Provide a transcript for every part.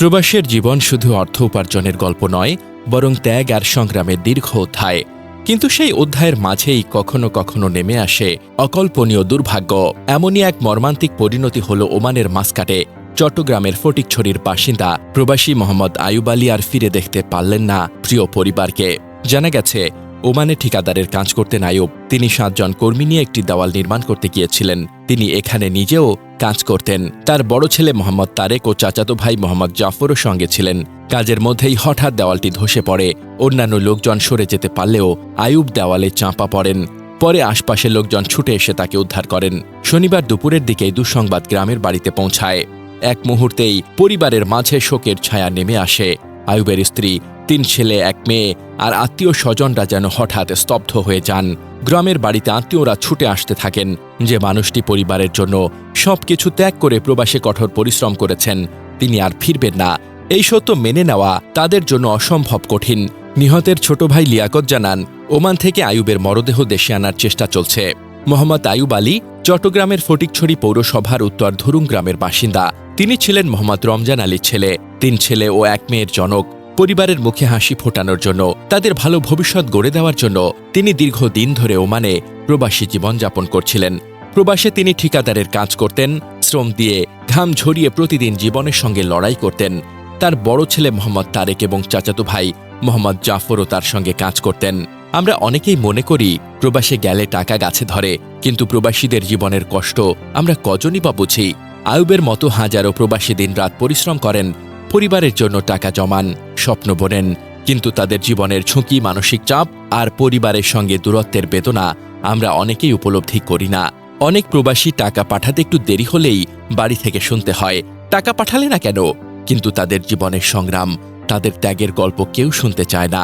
প্রবাসের জীবন শুধু অর্থ উপার্জনের গল্প নয়, বরং ত্যাগ আর সংগ্রামের দীর্ঘ অধ্যায়। কিন্তু সেই অধ্যায়ের মাঝেই কখনো কখনো নেমে আসে অকল্পনীয় দুর্ভাগ্য। এমনই এক মর্মান্তিক পরিণতি হল ওমানের মাসকাটে। চট্টগ্রামের ফটিকছড়ির বাসিন্দা প্রবাসী মোহাম্মদ আয়ুব আলী আর ফিরে দেখতে পারলেন না প্রিয় পরিবারকে। জানা গেছে, ওমানে ঠিকাদারের কাজ করতেন আয়ুব। তিনি সাতজন কর্মী নিয়ে একটি দেওয়াল নির্মাণ করতে গিয়েছিলেন। তিনি এখানে নিজেও কাজ করতেন। তার বড় ছেলে মোহাম্মদ তারেক ও চাচাতো ভাই মোহাম্মদ জাফরও সঙ্গে ছিলেন। কাজের মধ্যেই হঠাৎ দেওয়ালটি ধসে পড়ে। অন্যান্য লোকজন সরে যেতে পারলেও আয়ুব দেওয়ালে চাঁপা পড়েন। পরে আশপাশের লোকজন ছুটে এসে তাকে উদ্ধার করেন। শনিবার দুপুরের দিকেই দুঃসংবাদ গ্রামের বাড়িতে পৌঁছায়। এক মুহূর্তেই পরিবারের মাঝে শোকের ছায়া নেমে আসে। আয়ুবের স্ত্রী তিন ছেলে, এক মেয়ে আর আত্মীয় স্বজনরা যেন হঠাৎ স্তব্ধ হয়ে যান। গ্রামের বাড়িতে আত্মীয়রা ছুটে আসতে থাকেন। যে মানুষটি পরিবারের জন্য সবকিছু ত্যাগ করে প্রবাসে কঠোর পরিশ্রম করেছেন, তিনি আর ফিরবেন না। এই সত্য মেনে নেওয়া তাদের জন্য অসম্ভব কঠিন। নিহতের ছোট ভাই লিয়াকত জানান, ওমান থেকে আয়ুবের মরদেহ দেশে আনার চেষ্টা চলছে। মোহাম্মদ আয়ুব আলী চট্টগ্রামের ফটিকছড়ি পৌরসভার উত্তর ধুরুং গ্রামের বাসিন্দা। তিনি ছিলেন মোহাম্মদ রমজান আলীর ছেলে, তিন ছেলে ও এক মেয়ের জনক। পরিবারের মুখে হাসি ফোটানোর জন্য, তাদের ভালো ভবিষ্যৎ গড়ে দেওয়ার জন্য তিনি দীর্ঘদিন ধরে ওমানে প্রবাসী জীবনযাপন করছিলেন। প্রবাসে তিনি ঠিকাদারের কাজ করতেন, শ্রম দিয়ে ঘাম ঝরিয়ে প্রতিদিন জীবনের সঙ্গে লড়াই করতেন। তার বড় ছেলে মোহাম্মদ তারেক এবং চাচাতো ভাই মোহাম্মদ জাফরও তার সঙ্গে কাজ করতেন। আমরা অনেকেই মনে করি, প্রবাসে গেলে টাকা গাছে ধরে, কিন্তু প্রবাসীদের জীবনের কষ্ট আমরা কজনই বা বুঝি। আয়ুবের মতো হাজারো প্রবাসী দিন রাত পরিশ্রম করেন, পরিবারের জন্য টাকা জমান স্বপ্ন বোনেন, কিন্তু তাদের জীবনের ঝুঁকি, মানসিক চাপ আর পরিবারের সঙ্গে দূরত্বের বেদনা আমরা অনেকেই উপলব্ধি করি না। অনেক প্রবাসী টাকা পাঠাতে একটু দেরি হলেই বাড়ি থেকে শুনতে হয়, টাকা পাঠালে না কেন? কিন্তু তাদের জীবনের সংগ্রাম, তাদের ত্যাগের গল্প কেউ শুনতে চায় না।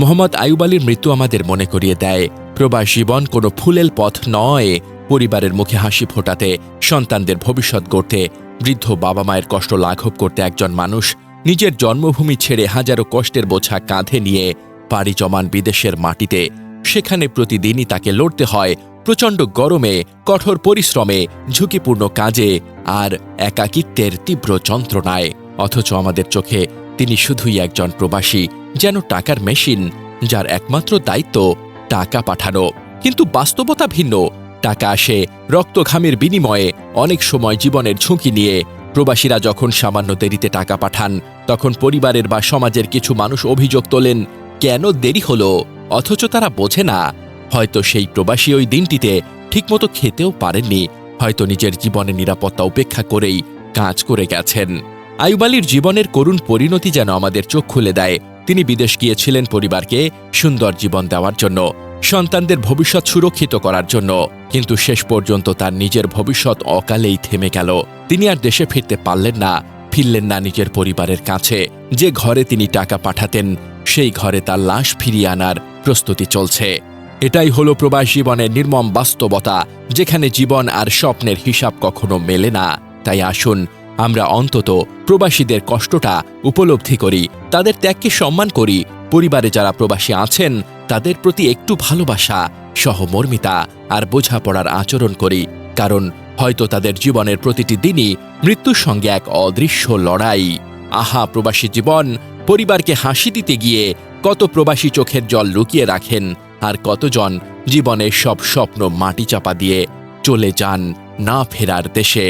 মোহাম্মদ আয়ুব আলীর মৃত্যু আমাদের মনে করিয়ে দেয়, প্রবাস জীবন কোনো ফুলেল পথ নয়, পরিবারের মুখে হাসি ফোটাতে, সন্তানদের ভবিষ্যৎ গড়তে, বৃদ্ধ বাবা মায়ের কষ্ট লাঘব করতে একজন মানুষ নিজের জন্মভূমি ছেড়ে হাজারো কষ্টের বোঝা কাঁধে নিয়ে পাড়ি জমান বিদেশের মাটিতে, সেখানে প্রতিদিনই তাকে লড়তে হয় প্রচণ্ড গরমে, কঠোর পরিশ্রমে, ঝুঁকিপূর্ণ কাজে আর একাকিত্বের তীব্র যন্ত্রণায়। অথচ আমাদের চোখে তিনি শুধুই একজন প্রবাসী, যেন টাকার মেশিন, যার একমাত্র দায়িত্ব টাকা পাঠানো। কিন্তু বাস্তবতা ভিন্ন। টাকা আসে রক্তঘামের বিনিময়ে অনেক সময় জীবনের ঝুঁকি নিয়ে প্রবাসীরা যখন সামান্য দেরিতে টাকা পাঠান, তখন পরিবারের বা সমাজের কিছু মানুষ অভিযোগ তোলেন, কেন দেরি হলো? অথচ তারা বোঝে না। হয়তো সেই প্রবাসী ওই দিনটিতে ঠিকমতো খেতেও পারেননি, হয়তো নিজের জীবনের নিরাপত্তা উপেক্ষা করেই কাজ করে গেছেন। আয়ুব আলীর জীবনের করুণ পরিণতি যেন আমাদের চোখ খুলে দেয়। তিনি বিদেশ গিয়েছিলেন পরিবারকে সুন্দর জীবন দেওয়ার জন্য। সন্তানদের ভবিষ্যৎ সুরক্ষিত করার জন্য। কিন্তু শেষ পর্যন্ত তার নিজের ভবিষ্যৎ অকালেই থেমে গেল। তিনি আর দেশে ফিরতে পারলেন না, ফিরলেন না নিজের পরিবারের কাছে। যে ঘরে তিনি টাকা পাঠাতেন, সেই ঘরে তার লাশ ফিরিয়ে আনার প্রস্তুতি চলছে। এটাই হলো প্রবাস জীবনের নির্মম বাস্তবতা, যেখানে জীবন আর স্বপ্নের হিসাব কখনো মেলে না। তাই আসুন, আমরা অন্তত প্রবাসীদের কষ্টটা উপলব্ধি করি, তাদের ত্যাগকে সম্মান করি। পরিবারে যারা প্রবাসী আছেন তাদের প্রতি একটু ভালোবাসা, সহমর্মিতা আর বোঝাপড়ার আচরণ করি, কারণ হয়তো তাদের জীবনের প্রতিটি দিনই মৃত্যুর সঙ্গে এক অদৃশ্য লড়াই। আহা, প্রবাসী জীবন, পরিবারকে হাসি দিতে গিয়ে কত প্রবাসী চোখের জল লুকিয়ে রাখেন আর কতজন জীবনের সব স্বপ্ন মাটি চাপা দিয়ে চলে যান না ফেরার দেশে।